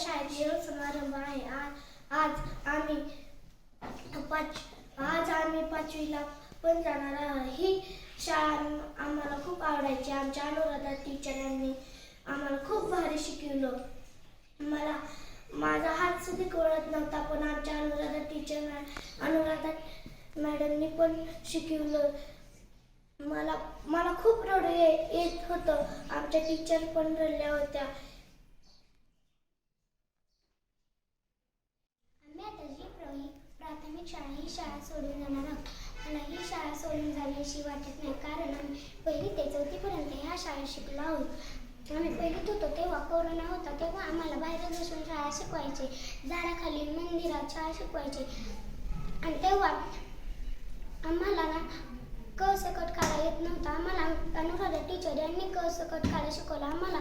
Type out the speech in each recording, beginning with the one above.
शाळेत निरोप समारंभ आहे आज आम्ही पाच आज आम्ही पाचवीला पण जाणार आहोत ही शाळा आम्हाला खूप आवडायची आमच्या अनुराधा टीचरांनी आम्हाला खूप भारी शिकवलं मला माझा हात सुद्धा कळत नव्हता पण आमच्या अनुराधा टीचर अनुराधा मॅडमनी पण शिकवलं मला मला खूप रडू येत होतं आमच्या टीचर पण रडल्या होत्या प्राथमिक शाळा ही शाळा सोडून जाणार आहोत. मला ही शाळा सोडून जाण्याशी वाटत नाही. कारण आम्ही पहिली ते चौथीपर्यंत ह्या शाळेत शिकलो आहोत. आम्ही पहिलीत होतो तेव्हा कोरोना होता तेव्हा आम्हाला बाहेर बसून शाळा शिकवायचे. झाडाखाली मंदिरात शाळा शिकवायचे. आणि तेव्हा आम्हाला ना क सकट काढा येत नव्हता. आम्हाला अनुराधा टीचर यांनी क सकट काढा शिकवला. आम्हाला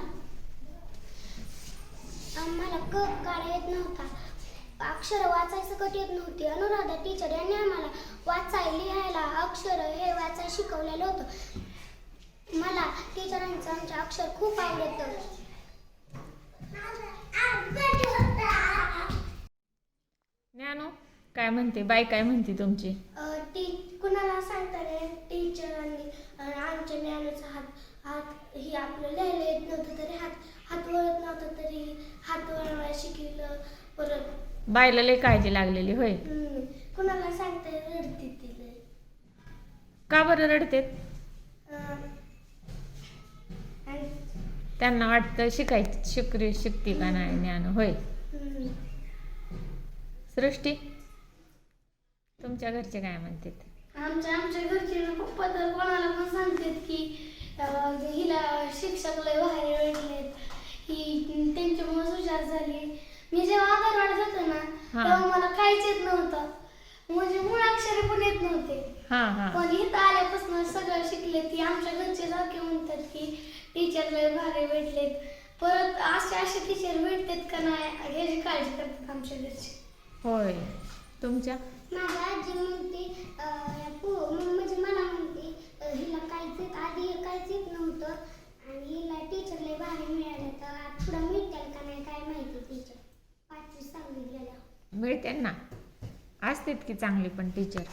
आम्हाला क काढा येत नव्हता. अक्षर सकट येत नव्हती. अनुराधा टीचर यांनी आम्हाला वाचाय लिहायला अक्षर हे वाचायला शिकवलेलं होतं. मला टीचरांचं आमचं अक्षर खूप आवडतं. ज्ञानू काय म्हणते? बाई काय म्हणते तुमची? टी कुणाला सांगताना टीचरांनी अ, आमच्या ज्ञानाचा हात हात ही आपलं लिहायला येत नव्हतं तरी हात हात वळत नव्हतं तरी हात वळवायला शिकवलं. परत बाईला लय काळजी लागलेली होय. हम्म, कुणाला सांगता रडते का बरं आणि त्यांना वाटतं शिकायची शिकरी शिकते का नाही ज्ञान होय. सृष्टी तुमच्या घरचे काय म्हणतात? आमच्या आमच्या घरचे पप्पा तर कोणाला पण सांगतात की हिला शिक्षक लय हा. तेव्हा मला काहीच येत नव्हतं. म्हणजे मुळाक्षरे पण येत नव्हते. हा हा. पण इथं आल्यापासून सगळं शिकले ती आमच्या घरचे सारखे म्हणतात की टीचर लय भारी भेटलेत. परत असे असे टीचर भेटतात का नाही याची काळजी करतात आमच्या घरचे. होय. तुमच्या? माझ्या आजी म्हणते अं, पो- म- म्हणजे मला म्हणते अं, हिला काहीच येत आधी काहीच येत नव्हतं आणि हिला टीचर लय भारी मिळालं तर पुढं मिळतील का नाही काय माहिती टीचर पाचवी सांगितलेलं मिळते ना. असतात की चांगली पण टीचर